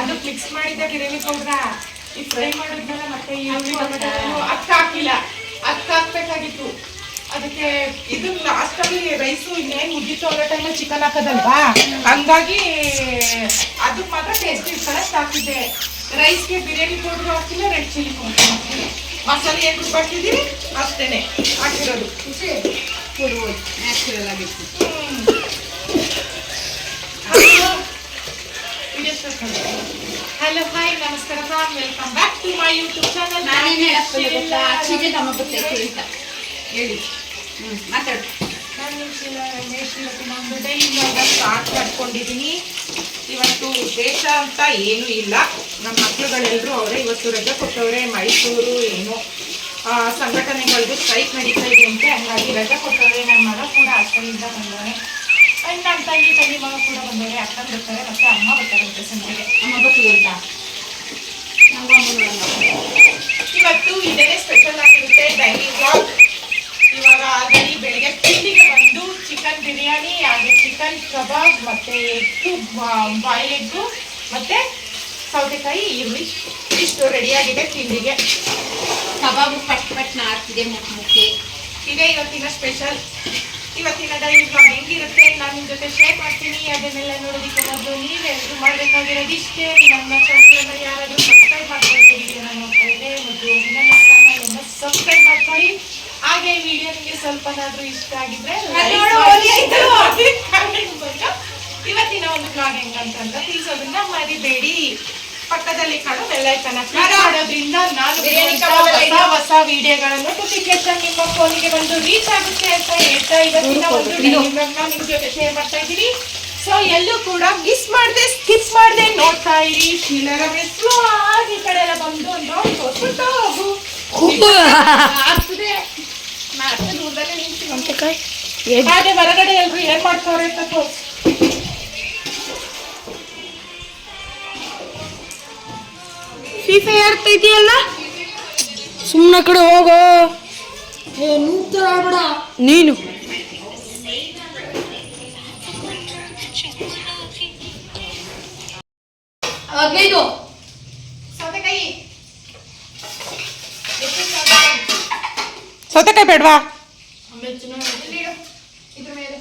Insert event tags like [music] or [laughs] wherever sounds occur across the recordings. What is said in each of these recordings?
ಅದು ಮಿಕ್ಸ್ ಮಾಡಿದ ಬಿರಿಯಾನಿ ಪೌಡ್ರ ಈ ಫ್ರೈ ಮಾಡಿದ್ಮೇಲೆ ಮತ್ತೆ ಈರುಳ್ಳಿ ಟೊಮೆಟೊ ಅಕ್ಕ ಹಾಕಿಲ್ಲ. ಅಕ್ಕ ಹಾಕ್ಬೇಕಾಗಿತ್ತು. ಅದಕ್ಕೆ ಇದು ಲಾಸ್ಟ್ ಅಲ್ಲಿ ರೈಸು ಇನ್ನೇನು ಮುಗೀತು ಅನ್ನೋ ಟೈಮಲ್ಲಿ ಚಿಕನ್ ಹಾಕೋದಲ್ವಾ? ಹಂಗಾಗಿ ಅದು ಮಾತ್ರ ಟೇಸ್ಟ್ ಇರ್ತಾರೆ ಹಾಕಿದ್ದೆ ರೈಸ್ಗೆ ಬಿರಿಯಾನಿ ಪೌಡ್ರು ಹಾಕಿಲ್ಲ ರೆಡ್ ಚಿಲ್ಲಿ ಪೌಡ್ರು ಹಾಕಿಲ್ಲ. ಮಸಾಲೆ ಏನು ರುಬ್ಬಾಕಿದ್ದೀವಿ ಅಷ್ಟೇನೆ. ಹಾಕಿರೋದು. ನ್ಯಾಚುರಲ್ ಆಗಿತ್ತು ಹಲೋ ಹಾಯ್ ನಮಸ್ಕಾರ welcome back to my YouTube channel ನಾನೇನು ಆಚೆಗೆ ನಮ್ಮ ಅಂತ ಹೇಳಿ. ಹ್ಞೂ ಮಾತಾಡು. ನಾನು ನಮ್ಮದು ಡೈಲಿ ಸ್ಟಾರ್ಟ್ ಮಾಡ್ಕೊಂಡಿದ್ದೀನಿ. ಇವತ್ತು ದೇಶ ಅಂತ ಏನೂ ಇಲ್ಲ. ನಮ್ಮ ಮಕ್ಕಳುಗಳೆಲ್ಲರೂ ಅವರೇ ಇವತ್ತು ರಜೆ ಕೊಟ್ಟವ್ರೆ. ಮೈಸೂರು ಏನು ಆ, ಸಂಘಟನೆಗಳದ್ದು ಸ್ಟ್ರೈಕ್ ನಡೀತಾ ಇದೆ ಅಂತೆ. ಹಂಗಾಗಿ ರಜೆ ಕೊಟ್ಟವ್ರೆ. ನನ್ನ ಮಗ ಕೂಡ ಹಾಸ್ಟೆಲಿಂದ ಬಂದವನೆ. ಆ್ಯಂಡ್ ನನ್ನ ತಂಗಿ ತಂಗಿ ಮಗ ಕೂಡ ಬಂದವ್ರೆ ಅಕ್ಕ ಬರ್ತಾರೆ ಮತ್ತೆ ಅಮ್ಮ ಬರ್ತಾರಂತೆ ಸಂಜೆಗೆ. ಅಮ್ಮ ಅಂತ. ಅಮ್ಮ ಇವತ್ತು ಇದೇ ಸ್ಪೆಷಲ್ ಆಗಿರುತ್ತೆ ಡೈಲಿ ವ್ಲಾಗ್ ಇವಾಗ ಆಲ್ರೆಡಿ ಬೆಳಿಗ್ಗೆ ತಿಂಡಿಗೆ ಬಂದು ಚಿಕನ್ ಬಿರಿಯಾನಿ ಹಾಗೆ ಚಿಕನ್ ಕಬಾಬ್ ಮತ್ತೆ ಎಗ್ಗು ಬಾಯ್ಲ್ ಎಗ್ಗು ಮತ್ತೆ ಸೌತೆಕಾಯಿ ಈರುಳ್ಳಿ. ಇಷ್ಟು ರೆಡಿಯಾಗಿದೆ ತಿಂಡಿಗೆ. ಕಬಾಬು ಪಟ್ ಪಟ್ ನಾಡ್ತಿದೆ ಮುಖ ಮುಖ್ಯ ಇದೇ ಇವತ್ತಿನ ಸ್ಪೆಷಲ್ ಇವತ್ತಿನ ಡೈಲಿ ಬ್ಲಾಗ್ ಹೆಂಗಿರುತ್ತೆ ನಾನು ನಿಮ್ಮ ಜೊತೆ ಶೇರ್ ಮಾಡ್ತೀನಿ. ಅದನ್ನೆಲ್ಲ ನೋಡೋದಕ್ಕೆ ಮೊದಲು ನೀವೆಲ್ಲರೂ ಮಾಡಬೇಕಾಗಿರೋದು ಇಷ್ಟೇ. ನಮ್ಮ ಚಾನಲ್ ಯಾರಾದರೂ ಸಬ್ಸ್ಕ್ರೈಬ್ ಮಾಡ್ಕೊಳ್ತೀವಿ ಮತ್ತು ನನ್ನ ಚಾನಲನ್ನು ಸಬ್ಸ್ಕ್ರೈಬ್ ಮಾಡ್ಕೊಳ್ಳಿ. ಹಾಗೆ ಈ ವಿಡಿಯೋ ನಿಮಗೆ ಸ್ವಲ್ಪನಾದ್ರೂ ಇಷ್ಟ ಆಗಿದ್ರೆ [laughs] ಇವತ್ತಿನ ಒಂದು ಬ್ಲಾಗ್ ಹೆಂಗಂತ ತಿಳಿಸೋದನ್ನ ಮರಿಬೇಡಿ. ಪಕ್ಕದಲ್ಲಿ ಕಾಣೋ ಬೆಲ್ಲೈಕನ್ನ ಕ್ಲಿಕ್ ಮಾಡು. ಮಾಡೋದ್ರಿಂದ ನಾನು ಹೊಸ ಹೊಸ ವಿಡಿಯೋಗಳನ್ನು ನೋಟಿಫಿಕೇಶನ್ ನಿಮ್ಮ ಫೋನಿಗೆ ಬಂದು ರೀಚ್ ಆಗುತ್ತೆ ಅಂತ ಹೇಳ್ತಾ ಇವತ್ತಿನ ಒಂದು ಇದು. ನಾನು ನಿಮ್ ಜೊತೆ ಶೇರ್ ಮಾಡ್ತಾ ಇದ್ದೀನಿ ಸೊ ಎಲ್ಲೂ ಕೂಡ ಮಿಸ್ ಮಾಡದೆ ಸ್ಕಿಪ್ ಮಾಡದೆ ನೋಡ್ತಾ ಇರಿ ಶೀಲರ ಹೆಸರು ಈ ಕಡೆ ಎಲ್ಲ ಬಂದು ನೋಡಿ ರೌಂಡ್ ಹೋಗು ಆಗ್ತದೆ ನಾ ಅಷ್ಟೇ ದೂರದಲ್ಲೇ. ಹಾಗೆ ಹೊರಗಡೆ ಎಲ್ರು ಏನ್ ಮಾಡ್ತಾವ್ರೆ ಅಂತ ತೋರ್ಸು. ಫೀಫಾ ಆಡ್ತಾ ಇದೆಯಲ್ಲ ಸುಮ್ಮನೆ ಕಡೆ ಹೋಗೋ. ನೀನು. ಹದಿನೈದು. ಸೌತೆಕಾಯಿ? ಸೌತೆಕಾಯಿ ಬೇಡವಾ ಇಲ್ಲಿಡು. ಇದ್ರ ಮೇಲೆ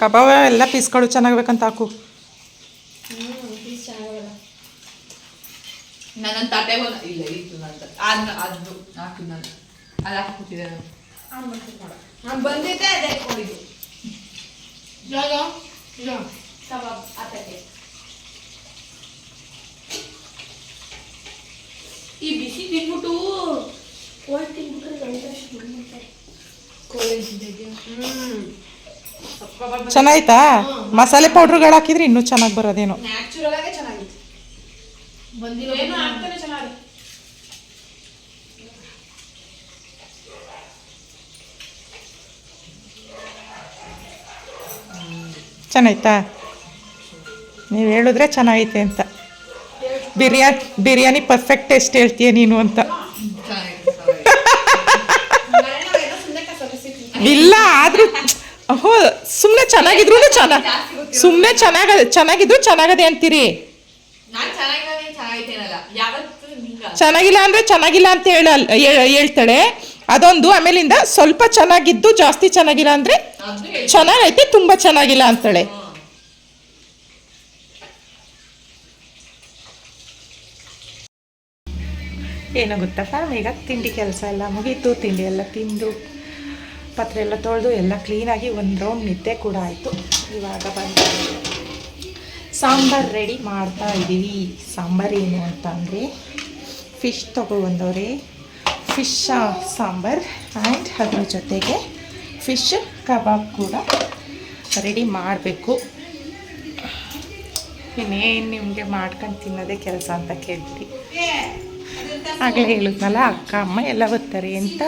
ಕಬಾಬ ಎಲ್ಲ ಪೀಸ್ಗಳು ಚೆನ್ನಾಗಬೇಕಂತ ಹಾಕು. ನನ್ನ ತಾಟೆ ಒಂದು ಇಲ್ಲ ಇತ್ತು ನನ್ನ ಅದ್ ಹಾಕಿ ನಾನು. ಅದು ಹಾಕಿ ಕೂತಿದ್ದೆ ನಾನು. ಬಂದಿದ್ದೆ ಅದೇ ಇಟ್ಕೊಂಡಿದ್ದು ಕಬಾಬ್ ಆತಕ್ಕೆ ಈ ಬಿಸಿ ತಿನ್ಬಿಟ್ಟು ಚೆನ್ನಾಯ್ತಾ? ಮಸಾಲೆ ಪೌಡ್ರ್ಗಳು ಹಾಕಿದ್ರೆ ಇನ್ನೂ ಚೆನ್ನಾಗಿ ಬರೋದೇನು. ಚೆನ್ನಾಯ್ತಾ? ನೀವು ಹೇಳಿದ್ರೆ ಚೆನ್ನಾಗೈತೆ ಅಂತ. ಬಿರಿಯಾನಿ ಬಿರಿಯಾನಿ ಪರ್ಫೆಕ್ಟ್ ಟೇಸ್ಟ್ ಹೇಳ್ತೀಯ ನೀನು ಅಂತ. [laughs] ಇಲ್ಲ ಆದ್ರೂ ಹೋ ಸುಮ್ಮನೆ ಚೆನ್ನಾಗಿದ್ರು ಚೆನ್ನಾಗಿ ಸುಮ್ಮನೆ ಚೆನ್ನಾಗ ಚೆನ್ನಾಗಿದ್ರು ಚೆನ್ನಾಗದೆ ಅಂತೀರಿ? ಚೆನ್ನಾಗಿಲ್ಲ ಅಂದ್ರೆ ಚೆನ್ನಾಗಿಲ್ಲ ಅಂತ ಹೇಳ ಹೇಳ್ತಾಳೆ. ಅದೊಂದು ಆಮೇಲಿಂದ ಸ್ವಲ್ಪ ಚೆನ್ನಾಗಿದ್ದು ಜಾಸ್ತಿ ಚೆನ್ನಾಗಿಲ್ಲ ಅಂದ್ರೆ ಅದು ಚೆನ್ನಾಗೈತೆ ತುಂಬಾ ಚೆನ್ನಾಗಿಲ್ಲ ಅಂತಾಳೆ. ಏನೋ ಗೊತ್ತಾ ಈಗ ತಿಂಡಿ ಕೆಲಸ ಎಲ್ಲ ಮುಗೀತು ತಿಂಡಿ ಎಲ್ಲ ತಿಂದು. ಪಾತ್ರೆ ಎಲ್ಲ ತೊಳೆದು ಎಲ್ಲ ಕ್ಲೀನಾಗಿ ಒಂದು ರೌಂಡ್ ನಿದ್ದೆ ಕೂಡ ಆಯಿತು. ಇವಾಗ ಬಂದು ಸಾಂಬಾರು ರೆಡಿ ಮಾಡ್ತಾ ಇದ್ದೀವಿ. ಸಾಂಬಾರು ಏನು ಅಂತಂದರೆ ಫಿಶ್ ತೊಗೊಬಂದವ್ರೆ. ಫಿಶ್ ಸಾಂಬಾರ್ ಆ್ಯಂಡ್ ಅದ್ರ ಜೊತೆಗೆ ಫಿಶ್ ಕಬಾಬ್ ಕೂಡ ರೆಡಿ ಮಾಡಬೇಕು. ಇನ್ನೇನು ನಿಮಗೆ ಮಾಡ್ಕೊಂಡು ತಿನ್ನೋದೇ ಕೆಲಸ ಅಂತ ಕೇಳ್ತೀರಿ. ಆಗಲೇ ಹೇಳಿದ್ನಲ್ಲ ಅಕ್ಕ, ಅಮ್ಮ ಎಲ್ಲ ಬರ್ತಾರೆ ಅಂತ.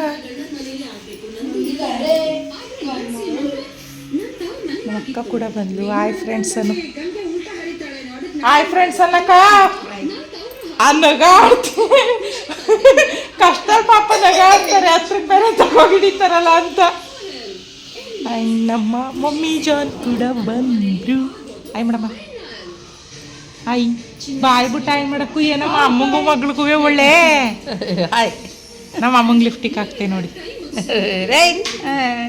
ಅಕ್ಕ ಕೂಡ ಬಂದ್ಲು. ಹಾಯ್ ಫ್ರೆಂಡ್ಸ್ ಅನ್ನು. ಹಾಯ್ ಫ್ರೆಂಡ್ಸ್ ಅನ್ನಕ್ಕ ಅನ್ನಗ ಕಷ್ಟ ಪಾಪ ನಗಾಡ್ತಾರೆ ಹತ್ರಕ್ಕೆ ಬೇರೆ ತಗೋಗಿಡಿತಾರಲ್ಲ ಅಂತ ಐ ನಮ್ಮ ಮಮ್ಮಿ ಜಾನ್ ಕೂಡ ಬಂದ್ರು. ಆಯ್ ಮೇಡಮ್ಮ ಆಯ್ ಬಾಯ್ ಬಿಟ್ಟು ಆಯ್ ಮಾಡಕ್ಕೂ ಏನಮ್ಮ? ಅಮ್ಮಂಗೂ ಮಗಳಿಗೂ ಒಳ್ಳೆ. ಹಾಯ್ ನಮ್ಮ ಅಮ್ಮಂಗೆ ಲಿಫ್ಟಿಗೆ ಹಾಕ್ತೆ ನೋಡಿ. ರೈ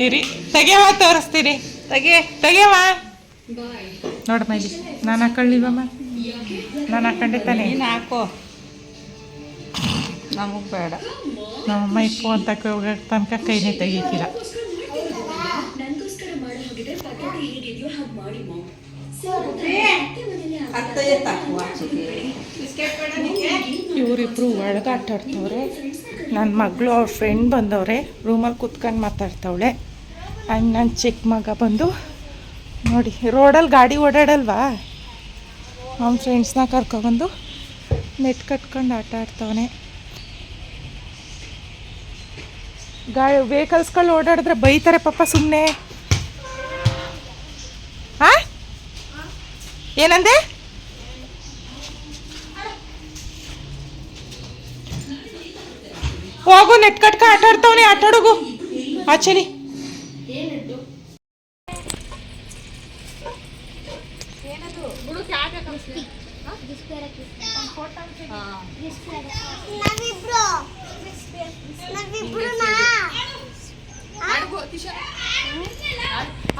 ಇರಿ. ತೆಗೆಯವ ತೋರಿಸ್ತೀನಿ. ತೆಗೆ. ತೆಗೆಯವ ನೋಡಮ್ಮ ಇಲ್ಲಿ ನಾನು ಹಾಕೊಳ್ಳಿವಮ್ಮ ನಾನು ಹಾಕೊಂಡೆ ತಾನೆ ನೀನು ಹಾಕೋ. ನಮಗೆ ಬೇಡ. ನಮ್ಮಮ್ಮ ಇಪ್ಪು ಅಂತ ಹೋಗೋ ತನಕ ಕೈನೇ ತೆಗಿತೀರ. ಇವರಿಬ್ರು ಒಳಗೆ ಆಟ ಆಡ್ತವ್ರೆ. ನನ್ನ ಮಗಳು ಅವ್ರ ಫ್ರೆಂಡ್ ಬಂದವ್ರೆ. ರೂಮಲ್ಲಿ ಕುತ್ಕೊಂಡು ಮಾತಾಡ್ತವಳೆ. ಆ್ಯಂಡ್ ನನ್ನ ಚಿಕ್ಕ ಮಗ ಬಂದು, ನೋಡಿ ರೋಡಲ್ಲಿ ಗಾಡಿ ಓಡಾಡಲ್ವಾ? ಅವ್ನ ಫ್ರೆಂಡ್ಸ್ನ ಕರ್ಕೊಬಂದು ನೆಟ್ ಕಟ್ಕೊಂಡು ಆಟ ಗಾ ವೆಹಿಕಲ್ಸ್ಗಳು ಓಡಾಡಿದ್ರೆ ಬೈತಾರೆ ಪಾಪ ಸುಮ್ಮನೆ ಏನಂದೆ? ಹೋಗು ನೆಟ್ ಕಟ್ಕ ಆಟ ಆಡ್ತಾವನೆ ಆಟ ಆಡೋಗು. ಆಚೆಲಿ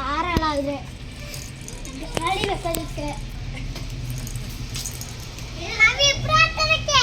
ಆರಾಳಾದ್ರೆ ನಡಿಬೇಕಾಗುತ್ತೆ ನಾವಿಬ್ರು ಆಟಾಡಕ್ಕೆ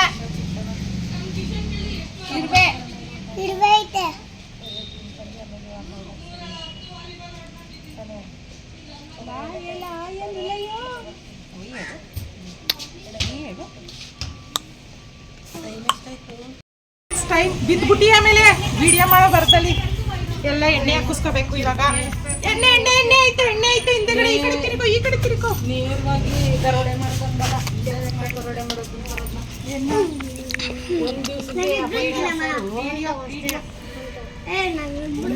ಏ ನಾವಿಬ್ರು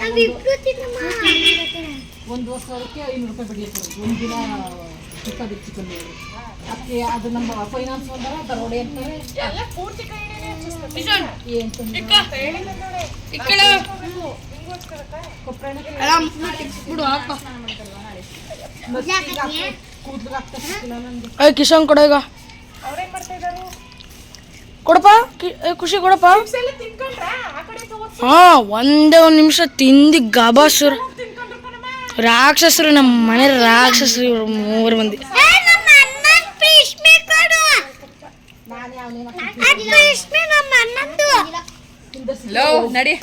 ನಾವಿಬ್ರು ತಿನ್ನಮ್ಮ ಒಂದು ವರ್ಷಕ್ಕೆ ಐನೂರು ರೂಪಾಯಿ ಬಡ್ಡಿ ಒಂದು ದಿನ ಚಿಕ್ಕದು ಚಿಕನ್ ಅದಕ್ಕೆ ಅದು ನಮ್ಮ ಫೈನಾನ್ಸ್ ಬಂದಾಗ ದರೋಡೆ ಅಂತಾರೆ. ಏ ಕಿಶನ್ ಕೊಡ ಈಗ. ಕೊಡಪ್ಪ ಕಿ- ಏ, ಖುಷಿ ಕೊಡಪ್ಪ. ಹಾ ಒಂದೇ ಒಂದು ನಿಮಿಷ ತಿಂದು ಗಬಾಸುರ ರಾಕ್ಷಸರು ನಮ್ಮ ಮನೆ ರಾಕ್ಷಸರು ಇವ್ರು ಮೂರು ಮಂದಿ. ಏ ನಮ್ಮ ಅಣ್ಣನ್ ರೇಷ್ಮೆ ಕೊಡು ಅದ್ ರೇಷ್ಮೆ ನಮ್ಮ ಅಣ್ಣಂದು ಲೋ ನಡಿ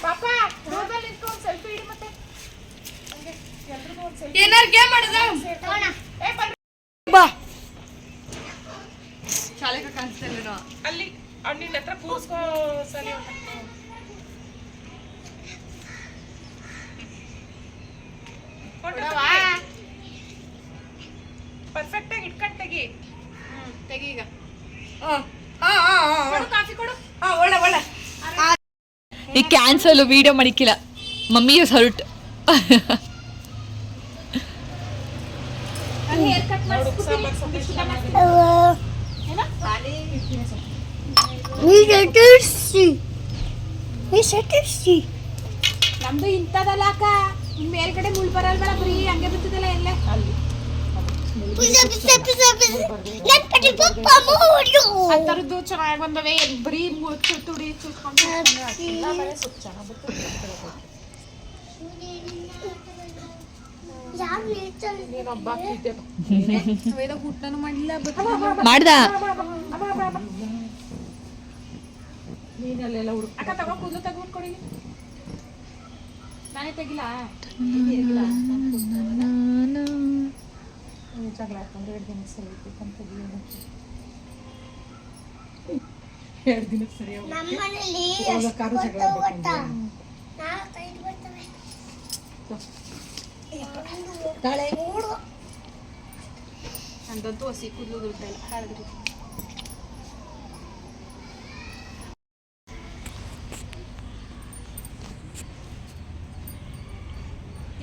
ಏನಾರು ಗೇಮ್ ಮಾಡಿದ ಬಾ. ಶಾಲೆ ಕಾಣಿಸ್ತಾ ಅಲ್ಲಿ ನಿನ್ನ ಹತ್ರ ಕೂರ್ಸ್ಕೋ ಸರಿ ಪರ್ಫೆಕ್ಟ್ ಆಗಿ ಇಟ್ಕೊಂಡು ತೆಗಿ. ತೆಗೀಗ ಕಾಫಿ ಕೊಡು. ಒಳ್ಳೆ ಒಳ್ಳೆ. ಈ ಕ್ಯಾನ್ಸಲ್ ವಿಡಿಯೋ ಮಾಡಿಕ್ಕಿಲ್ಲ. ಮಮ್ಮಿ ಹೊರಟು [laughs] ಈಗ ಟೇಸ್ಟಿ ಟೇಸ್ಟಿ ನಮ್ದು ಇಂಥದಲ್ಲ ಅಕ್ಕ. ನಿಮ್ ಮೇಲ್ಗಡೆ ಮುಳ್ ಬರಲ್ವಲ್ಲ ಬರೀ ಹಂಗೆ ಬಿತ್ತದಲ್ಲ ಎಲ್ಲೇ? ಆ ಥರದ್ದು ಚೆನ್ನಾಗಿ ಬಂದವೆ. ಬರೀ ತುಡಿ ಚುಚ್ಕೊಂಡು ಹಾಕಿಲ್ಲ [laughs] ಬರೀ ಸೊಪ್ಪು ಚೆನ್ನಾಗಿ ಬಿಟ್ಟು ಯಾವ ನೀರ್ಚಲ್ಲಿ ನೀನು ಹಬ್ಬ ಹಾಕಿದ್ದೆ ಮಾಡ್ದ ನೀನಲ್ಲೆಲ್ಲ ಹುಡುಕ ಅಕ್ಕ ತಗೋ ಕೂದಲು ತೆಗೆದ್ಕೊಡಿ ನಾನೇ ತೆಗಿಲ್ಲ ಜಗಳ ಹಾಕೊಂಡು ಎರಡು ದಿನ ಸರಿ ಅಂತ ಎರಡು ದಿನ ಸರಿ ಒಂದು, ಮೂರು. ನಂದಂತೂ ಹಸಿ ಕೂದಲು ದುಡ್ಡ ಇಲ್ಲ.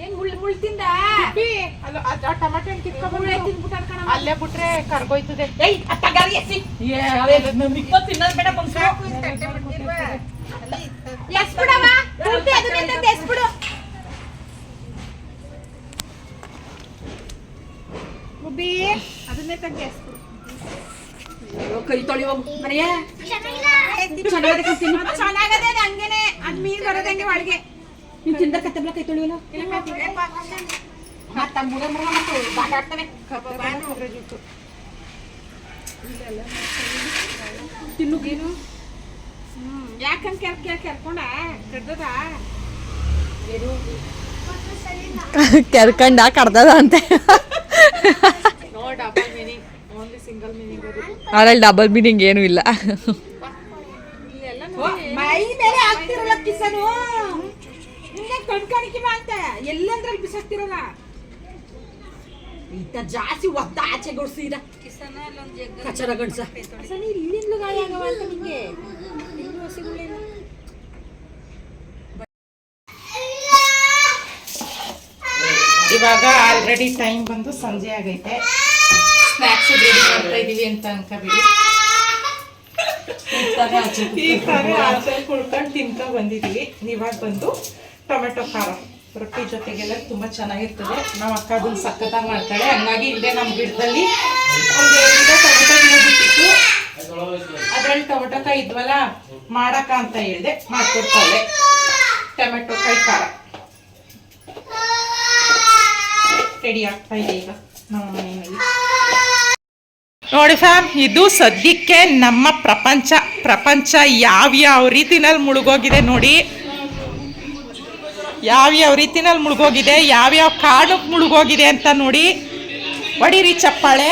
ಏನ್ ಮುಳ್ ಮುಳ್ ತಿಂದ? ಅಲ್ಲ ಆ ಟಮಾಟೆ ಹಣ್ಣು ಕಿತ್ಕೊಂಡ್ಬಂದು ಅಲ್ಲೇ ಬಿಟ್ರೆ ಕರ್ಗೋಯ್ತದೆ. ಏಯ್ ಅತ್ತಗಾರಿ ಎಸಿ. ತಿನ್ನೋದು ಬೇಡ ಎಸ್ಬಿಡವ ಪೂರ್ತಿ ಅದನ್ನೇ ತಂದು ಎಸ್ಬಿಡು ಗುಬ್ಬಿ ಅದನ್ನೇ ತಂದು ಎಸ್ಬಿಡು ಕೈ ಹೋಗು. ಮನೆಯ? ಚೆನ್ನಾಗದೆ ಹಂಗೇನೆ. ಅದ್ ಮೀನ್ ಬರೋದಂಗೆ ಹಂಗೆ ಒಳಗೆ ನೀನ್ ತಿಂದ ಕತ್ತೆ ಕೈ ತೊಳಿವಲ್ಲ ಮತ್ತ ಮುಗ ಮತ್ತು ಹ್ಮ್ ಯಾಕಂತ ಕೆರ್ ಕೆರ್ ಕೆರ್ಕೊಂಡ ಕಡ್ದದ ಕೆರ್ಕಂಡ ಕಡ್ದದ ಅಂತೆ double meaning only single meaning ಅದ್ರಲ್ಲಿ ಡಬಲ್ ಮೀನಿಂಗ್ ಏನೂ ಇಲ್ಲ ಇಲ್ಲೆಲ್ಲ ಮೈ ಮೇಲೆ ಹಾಕ್ತಿರಲ್ಲ ಕಿಸನು ಹಿಂಗೆ ಕಣ್ಕಾಣಿಕೆ ಅಂತ ಎಲ್ಲಂದ್ರಲ್ಲಿ ಬಿಸಾಕ್ತಿರಲ್ಲ ಇಂತ ಜಾಸ್ತಿ ಒತ್ತ ಆಚೆ ಗುಡ್ಸಿದ ಕಚರ ಗಡ್ಸ. ಇಲ್ಲಿಂದ ಗಾಳಿ ಆಗವ ಅಂತ ನಿಂಗೆ ಇವಾಗ ಆಲ್ರೆಡಿ ಟೈಮ್ ಬಂದು ಸಂಜೆ ಆಗೈತೆ. ಸ್ನ್ಯಾಕ್ಸ್ ರೆಡಿ ಮಾಡ್ತಾ ಇದೀವಿ ಅಂತ ಅನ್ಕೋಬೇಡಿ. ಈ ತರ ಆಚೆ ಕುಳ್ಕೊಂಡು ತಿನ್ಕೊ ಬಂದಿದೀವಿ. ಇವಾಗ ಬಂದು ಟೊಮೆಟೊ ಖಾರ. ರೊಟ್ಟಿ ಜೊತೆಗೆಲ್ಲ ತುಂಬಾ ಚೆನ್ನಾಗಿರ್ತದೆ. ನಮ್ಮ ಅಕ್ಕ ಅದನ್ನ ಸಕ್ಕತ್ತಾಗಿ ಮಾಡ್ತಾಳೆ. ಹಂಗಾಗಿ ಇಲ್ಲೇ ನಮ್ಮ ಗಿಡದಲ್ಲಿ ಬಿಟ್ಟಿತ್ತು. ಅದ್ರಲ್ಲಿ ಟೊಮೆಟೊ ಕಾಯಿ ಇದ್ವಲ್ಲ ಮಾಡಕ ಅಂತ ಹೇಳಿದೆ, ಮಾಡ್ಕೊಡ್ತಾಳೆ. ಟೊಮೆಟೊ ಕಾಯಿ ಖಾರ. ರೆಡಿ ಆಗ್ತಾ ಇದೆ ಈಗ ನಮ್ಮ ಮನೆಯಲ್ಲಿ. ನೋಡಿ ಫ್ಯಾಮ್ ಇದು ಸದ್ಯಕ್ಕೆ ನಮ್ಮ ಪ್ರಪಂಚ. ಪ್ರಪಂಚ ಯಾವ್ಯಾವ ರೀತಿನಲ್ಲಿ ಮುಳುಗೋಗಿದೆ ನೋಡಿ. ಯಾವ್ಯಾವ ರೀತಿನಲ್ಲಿ ಮುಳುಗೋಗಿದೆ, ಯಾವ್ಯಾವ ಕಾರಣಕ್ಕೆ ಮುಳುಗೋಗಿದೆ ಅಂತ ನೋಡಿ. ಹೊಡೀರಿ ಚಪ್ಪಾಳೆ.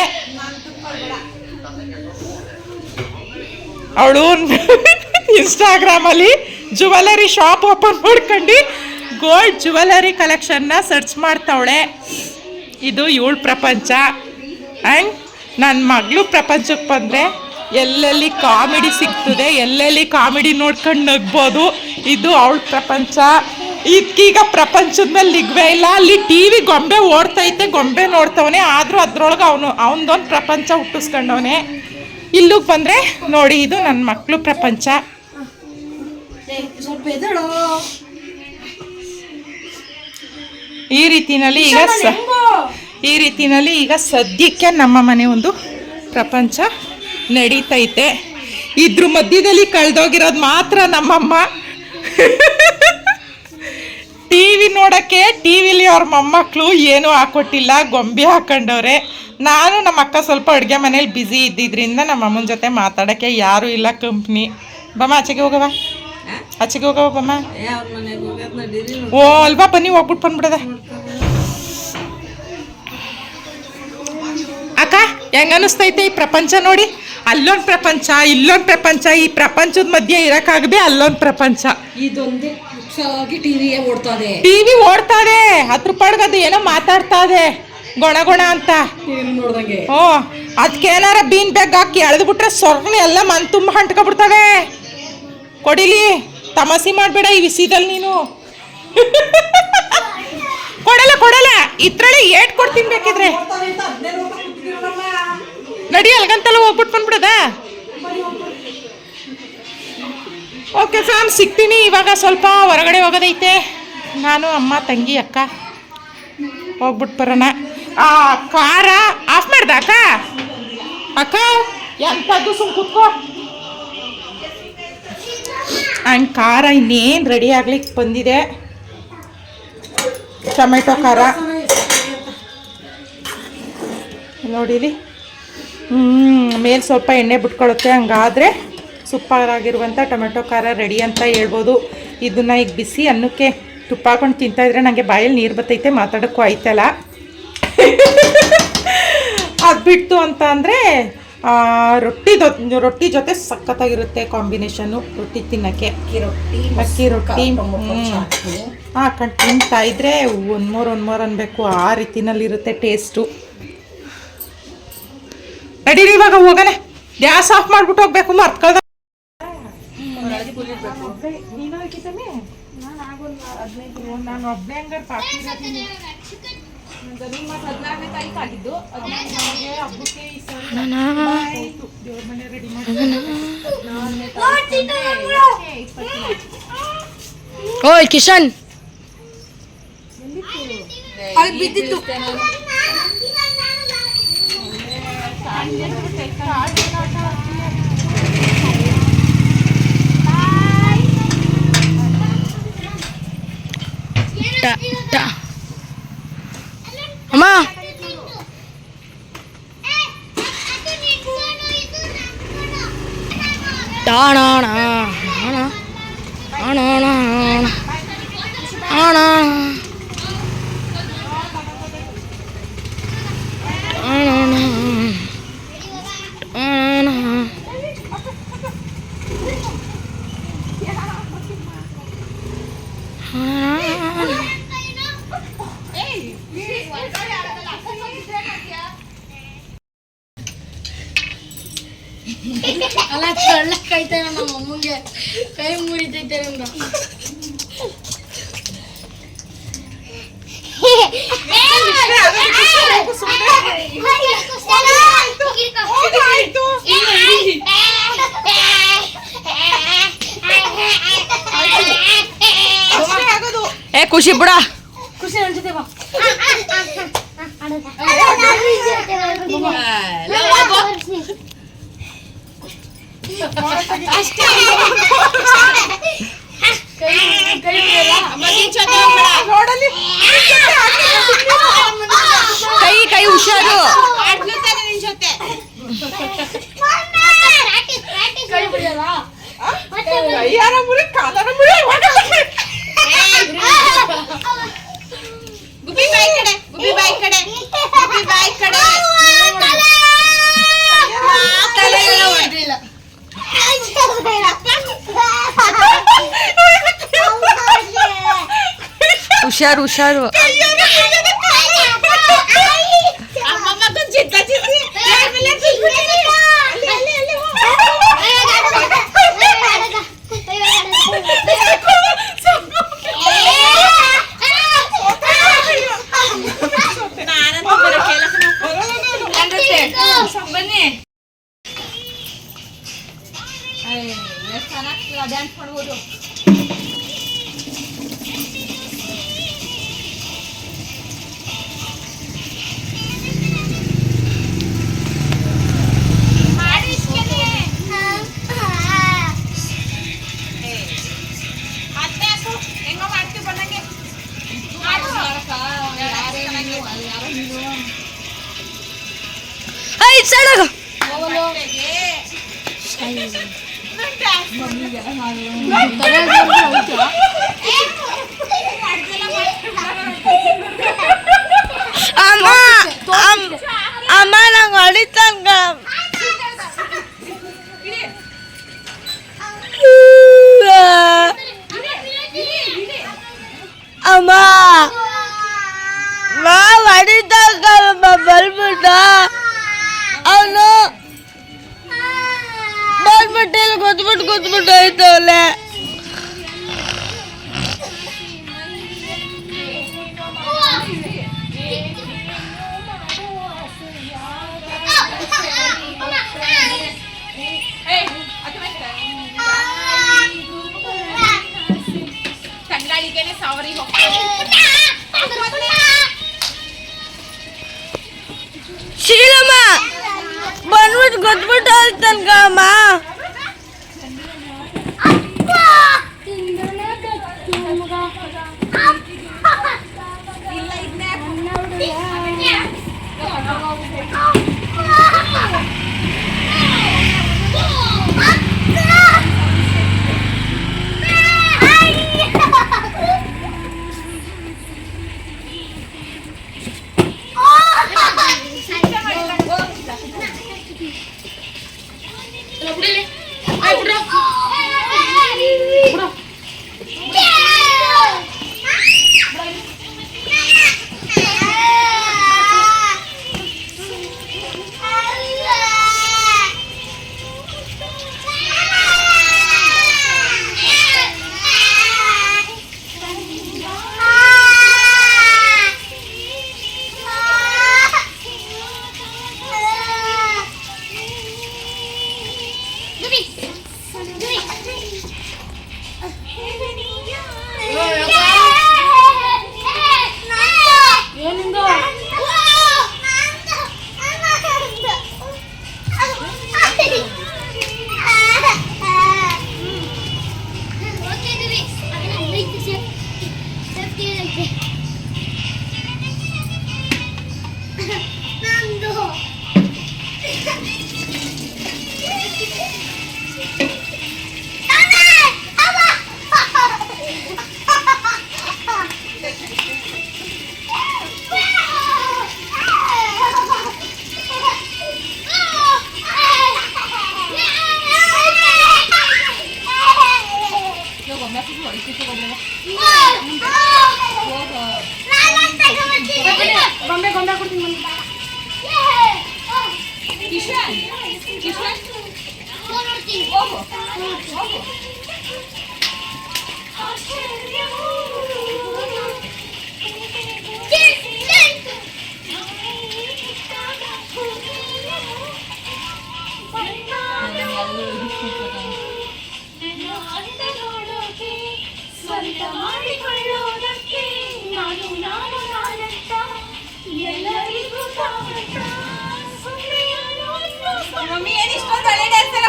ಅವಳು ಇನ್ಸ್ಟಾಗ್ರಾಮಲ್ಲಿ ಜುವೆಲರಿ ಶಾಪ್ ಓಪನ್ ಮಾಡ್ಕೊಂಡು ಗೋಲ್ಡ್ ಜುವೆಲರಿ ಕಲೆಕ್ಷನ್ನ ಸರ್ಚ್ ಮಾಡ್ತಾವಳೆ. ಇದು ಇವಳ ಪ್ರಪಂಚ. ಆ್ಯಂಡ್ ನನ್ನ ಮಗಳು ಪ್ರಪಂಚಕ್ಕೆ ಬಂದರೆ ಎಲ್ಲೆಲ್ಲಿ ಕಾಮಿಡಿ ಸಿಗ್ತದೆ ಎಲ್ಲೆಲ್ಲಿ ಕಾಮಿಡಿ ನೋಡ್ಕೊಂಡು ನಗ್ಬೋದು ಇದು ಅವಳ ಪ್ರಪಂಚ. ಇದಕ್ಕೀಗ ಪ್ರಪಂಚದ ಮೇಲೆ ನಿಗ್ವೇ ಇಲ್ಲ. ಅಲ್ಲಿ ಟಿ ವಿ ಗೊಂಬೆ ಓಡ್ತೈತೆ ಗೊಂಬೆ ನೋಡ್ತವನೆ ಆದರೂ ಅದ್ರೊಳಗೆ ಅವನು ಅವನದೊಂದು ಪ್ರಪಂಚ ಹುಟ್ಟಿಸ್ಕೊಂಡವನೆ. ಇಲ್ಲಿಗೆ ಬಂದರೆ ನೋಡಿ ಇದು ನನ್ನ ಮಕ್ಕಳು ಪ್ರಪಂಚ. ಈ ರೀತಿನಲ್ಲಿ ಈಗ ಸ ಈ ರೀತಿನಲ್ಲಿ ಈಗ ಸದ್ಯಕ್ಕೆ ನಮ್ಮ ಮನೆ ಒಂದು ಪ್ರಪಂಚ. ನಡೀತೈತೆ. ಇದ್ರ ಮಧ್ಯದಲ್ಲಿ ಕಳೆದೋಗಿರೋದು ಮಾತ್ರ ನಮ್ಮಮ್ಮ. ಟಿ ವಿ ನೋಡೋಕ್ಕೆ ಟಿ ವಿಲಿ ಅವ್ರ ಮೊಮ್ಮಕ್ಕಳು ಏನೂ ಹಾಕೊಟ್ಟಿಲ್ಲ, ಗೊಂಬೆ ಹಾಕೊಂಡವ್ರೆ. ನಾನು ನಮ್ಮ ಅಕ್ಕ ಸ್ವಲ್ಪ ಅಡುಗೆ ಮನೇಲಿ ಬ್ಯುಸಿ ಇದ್ದಿದ್ರಿಂದ ನಮ್ಮ ಅಮ್ಮನ ಜೊತೆ ಮಾತಾಡೋಕ್ಕೆ ಯಾರೂ ಇಲ್ಲ ಕಂಪ್ನಿ ಬಮ್ಮ, ಆಚೆಗೆ ಹೋಗವ ಆಚೆಗೆ ಹೋಗವ ಬಮ್ಮ. ಓ, ಅಲ್ವಾ ಬನ್ನಿ ಹೋಗ್ಬಿಟ್ಟು ಬಂದ್ಬಿಡದ. ಅಕ್ಕ ಹೆಂಗನಿಸ್ತೈತೆ ಈ ಪ್ರಪಂಚ ನೋಡಿ. ಅಲ್ಲೊಂದು ಪ್ರಪಂಚ ಇಲ್ಲೊಂದು ಪ್ರಪಂಚ ಈ ಪ್ರಪಂಚದ ಮಧ್ಯೆ ಇರಕ್ಕಾಗದೆ ಅಲ್ಲೊಂದು ಪ್ರಪಂಚ. ಇದೊಂದೇ ಹುಷಾರಾಗಿ ಓಡ್ತಾ ಇದೆ ಟಿವಿ ಹತ್ತು ಹತ್ರ ಅದು ಏನೋ ಮಾತಾಡ್ತಾ ಇದೆ ಗೊಣ ಗೊಣ ಅಂತ. ನೋಡ್ದಂಗೆ. ಓ ಅದಕ್ಕೇನಾರ ಬೀನ್ ಬ್ಯಾಗ್ ಹಾಕಿ ಎಳೆದು ಬಿಟ್ರೆ ಸೊರ್ಣ ಎಲ್ಲ ಮನ್ ತುಂಬ ಹಂಟ್ಕೊಬಿಡ್ತವೆ. ಕೊಡಿಲಿ ತಮಾಸಿ ಮಾಡಬೇಡ ಈ ವಿಸಿದಲ್ಲಿ ನೀನು. ಕೊಡಲ್ಲ ಕೊಡಲ್ಲ ಇದ್ರಲ್ಲಿ ಏಟ್ ಕೊಡ್ತೀನಿ ಬೇಕಿದ್ರೆ ನಡಿ ಅಲ್ಗಂತಲ್ಲ ಹೋಗ್ಬಿಟ್ಟು ಬಂದ್ಬಿಡದ? ಓಕೆ ಫ್ಯಾಮ್ ಸಿಗ್ತೀನಿ. ಇವಾಗ ಸ್ವಲ್ಪ ಹೊರಗಡೆ ಹೋಗೋದೈತೆ. ನಾನು ಅಮ್ಮ, ತಂಗಿ, ಅಕ್ಕ. ಹೋಗ್ಬಿಟ್ಟು ಬರೋಣ. ಆ ಖಾರ ಆಫ್ ಮಾಡ್ದ ಅಕ್ಕ? ಅಕ್ಕ ಎಂಥದ್ದು ಸುಮ್ ಕುತ್ಕೋ. ಆ್ಯಂಡ್ ಖಾರ ಇನ್ನೇನು ರೆಡಿ ಆಗ್ಲಿಕ್ಕೆ ಬಂದಿದೆ. ಟೊಮೆಟೊ ಖಾರ ನೋಡಿಲಿ ಮೇಲೆ ಸ್ವಲ್ಪ ಎಣ್ಣೆ ಬಿಟ್ಕೊಳ್ಳುತ್ತೆ ಹಂಗಾದರೆ ಸೂಪರಾಗಿರುವಂಥ ಟೊಮೆಟೊ ಖಾರ ರೆಡಿ ಅಂತ ಹೇಳ್ಬೋದು. ಇದನ್ನು ಈಗ ಬಿಸಿ ಅನ್ನಕ್ಕೆ ತುಪ್ಪ ಹಾಕೊಂಡು ತಿಂತಾಯಿದ್ರೆ ನನಗೆ ಬಾಯಲ್ಲಿ ನೀರು ಬರ್ತೈತೆ ಮಾತಾಡೋಕ್ಕೂ ಆಯ್ತಲ್ಲ. [laughs] ಅದು ಬಿಟ್ಟು ಅಂತ ಅಂದರೆ ರೊಟ್ಟಿ ರೊಟ್ಟಿ ಜೊತೆ ಸಖತ್ತಾಗಿರುತ್ತೆ ಕಾಂಬಿನೇಷನ್ನು ರೊಟ್ಟಿ ತಿನ್ನೋಕ್ಕೆ. ಅಕ್ಕಿ ರೊಟ್ಟಿ ಹಾಕೊಂಡು ತಿಂತಾ ಇದ್ರೆ ಒಂದು ಮೂರು ಒಂದು ಮೂರು ಅನ್ನಬೇಕು ಆ ರೀತಿನಲ್ಲಿರುತ್ತೆ ಟೇಸ್ಟು. ನಡೀರಿ ಇವಾಗ ಹೋಗೋಣ ಗ್ಯಾಸ್ ಆಫ್ ಮಾಡ್ಬಿಟ್ಟು ಹೋಗ್ಬೇಕು ಮರ್ತ್ಕೊಳ್ದ ನಾನು ಒಬ್ಬನೇ ಹಂಗಾರೆ ಪಾಕಿ ಹದಿನಾರನೇ ತಾರೀಕು ಆಗಿದ್ದು ಹಬ್ಬಕ್ಕೆ ಈ ಸಲ ಆಯ್ತು ದೇವ್ರ ಮನೆ ರೆಡಿ ಮಾಡಿ ಓಯ್ ಕಿಶನ್ ಅಲ್ಲಿ ಬಿದ್ದಿತ್ತು ಟ ಟ ಕಳ್ಳಕ್ಕೈತೆ ನಮ್ಮ ಅಮ್ಮಂಗೆ. ಕೈ ಮುರಿತೈತೆ ಅಂತ ಏ ಖುಷಿ ಬಿಡ. ಖುಷಿ ನನ್ನ ಜೊತೆ ಬಾ. ನೋಡಲಿ ಕೈ ಕೈ ಹುಷಾರು ಕೈಯಾರ ಮುರಿ ಕಾಲಾರ ಮುರಿ ಗುಬ್ಬಿ ಬಾಯಿ ಕಡೆ ಗುಬ್ಬಿ ಬಾಯಿ ಕಡೆ ಗುಬ್ಬಿ ಬಾಯಿ ಕಡೆ ತಲೆ ಎಲ್ಲ ಹೊಡ್ದಿಲ್ಲ हुशार हुशार मम्मा को चिंता चिंता ಅಮ್ಮ ಮಾ ಹೊಡಿತಂಗ ಬರ್ಬಿಟ್ಟ ಅವನು ಬಂದ್ಬಿಟ್ಟು ಇಲ್ಲಿ సారీ శీలమ్మ బన్వుడు గొద్దుబుట్టాల్తాను కామా ಇಲ್ಲ ಇದ್ನೇ 그래. ಗೊಂಬೆ ಗೊಂಬೆ ಕೊಡ್ತೀನಿ ಸ್ವಂತ ಮಮ್ಮಿ ಏನ್ ಇಷ್ಟೊಂದು ಒಳ್ಳೆ ಡ್ಯಾನ್ಸ್ ಎಲ್ಲ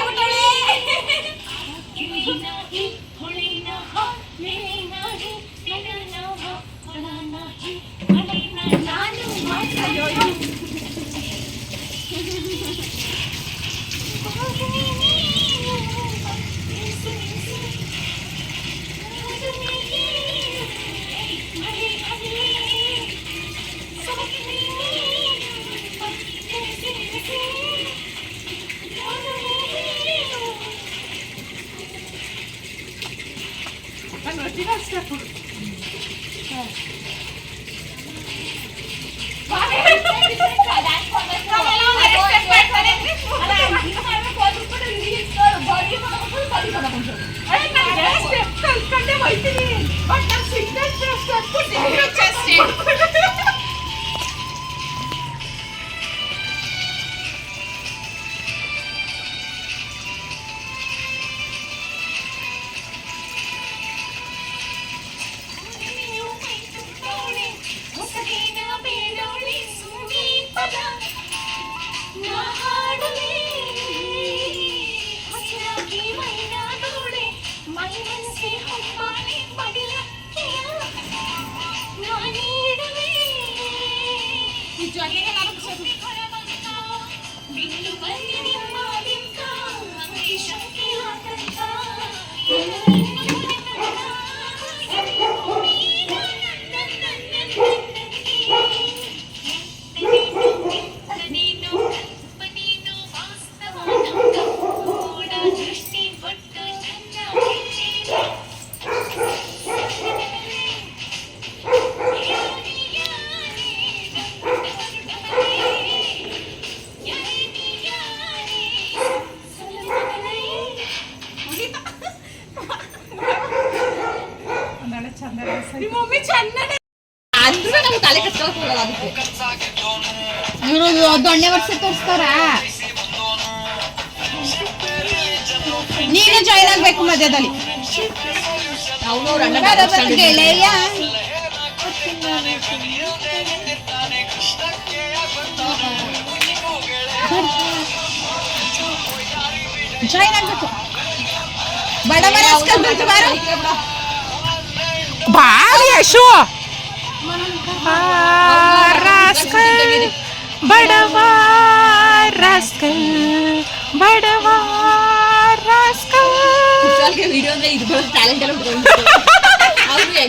గట్టిగా వచ్చినప్పుడు చెప్తాను కంటే వైపు పట్టిన సిగ్నల్ చేస్తే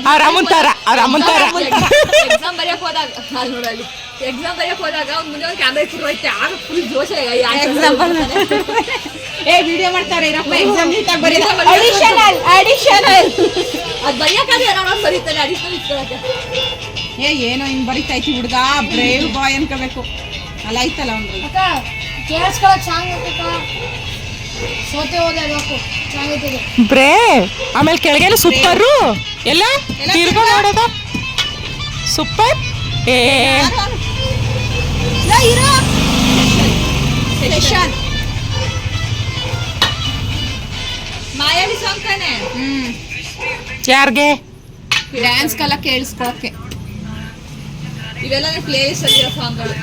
ಅವ್ರ ಅಮ್ಮನ್ ತರ ಅವ್ರ ಅಮ್ಮನ್ ತರ ಎಕ್ಸಾಮ್ ಬರೆಯಕ್ ಹೋದಾಗ ಅಲ್ಲಿ ನೋಡಲ್ಲಿ ಎಕ್ಸಾಮ್ ಬರೆಯಕ್ ಹೋದಾಗ ಅವ್ನ ಮುಂದೆ ಒಂದು ಕ್ಯಾಮ್ರಾ ಇಟ್ಟು ಹೋಯ್ತೆ ಆಗ ಫುಲ್ ಜೋಶ ಏ ವಿಡಿಯೋ ಮಾಡ್ತಾರೆ ಇರಪ್ಪ ಎಕ್ಸಾಮ್ ನೀಟಾಗಿ ಬರೀ Additional, ಅಡಿಷನಲ್ ಅದ್ ಬರೆಯಕ್ಕಾದ್ರೆ ಏನೋ ಒಂದು ಬರೀತಾನೆ ಅಡಿಷನಲ್ ಇಟ್ಕೊಳಕ್ಕೆ ಏ ಏನೋ ಹಿಂಗ್ ಬರಿತೈತಿ ಹುಡುಗ ಬ್ರೇವ್ ಬಾಯ್ ಅನ್ಕೋಬೇಕು. ಅಲ್ಲ ಐತಲ್ಲ ಅವ್ನು ಅಕ್ಕ ಕೇಳಿಸ್ಕೊಳಕ್ ಚೆನ್ನಾಗೈತಕ್ಕ ಸೋತೆ ಹೋದೆ ಅದಕ್ಕೂ ಚೆನ್ನಾಗೈತಿದೆ ಬ್ರೇ ಆಮೇಲೆ ಕೆಳಗೇನು ಸೂಪರು ಎಲ್ಲ? ತಿರ್ಗೋ ನೋಡೋದ? ಸೂಪರ್ ಏ. ಇರೋ. ಸೆಷನ್ ಮಾಯಾವಿ ಸಾಂಗ್ ತಾನೆ? ಹ್ಮ್. ಯಾರ್ಗೆ? ಡ್ಯಾನ್ಸ್ ಕಲ ಕೇಳಿಸ್ಕೊಳಕ್ಕೆ. ಇವೆಲ್ಲ ಪ್ಲೇಸ್ ಅಲ್ಲಿರೋ ಸಾಂಗ್ಗಳು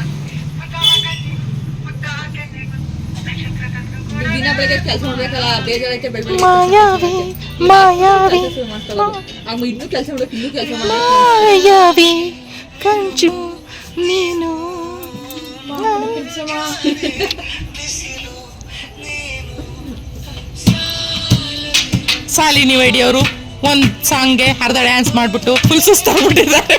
ದಿನ ಬೆಳಗ್ಗೆ ಕೆಲಸ ಮಾಡ್ಬೇಕಲ್ಲ ಬೇಜಾರೈತೆ ಮಾಯಾವಿ ಮಾಯಾವಿ ಅಮ್ಮ ಇನ್ನೂ ಕೆಲಸ ಮಾಡ್ಬೇಕು ಇನ್ನೂ ಕೆಲಸ ಮಾಯಾವಿ ಕಂಚು ನೀನು. ಶಾಲಿನಿ ವೈಡಿಯವರು ಒಂದು ಸಾಂಗ್ಗೆ ಅರ್ಧ ಡ್ಯಾನ್ಸ್ ಮಾಡಿಬಿಟ್ಟು ಫುಲ್ ಸುಸ್ತಾಗ್ಬಿಟ್ಟಿದ್ದಾರೆ.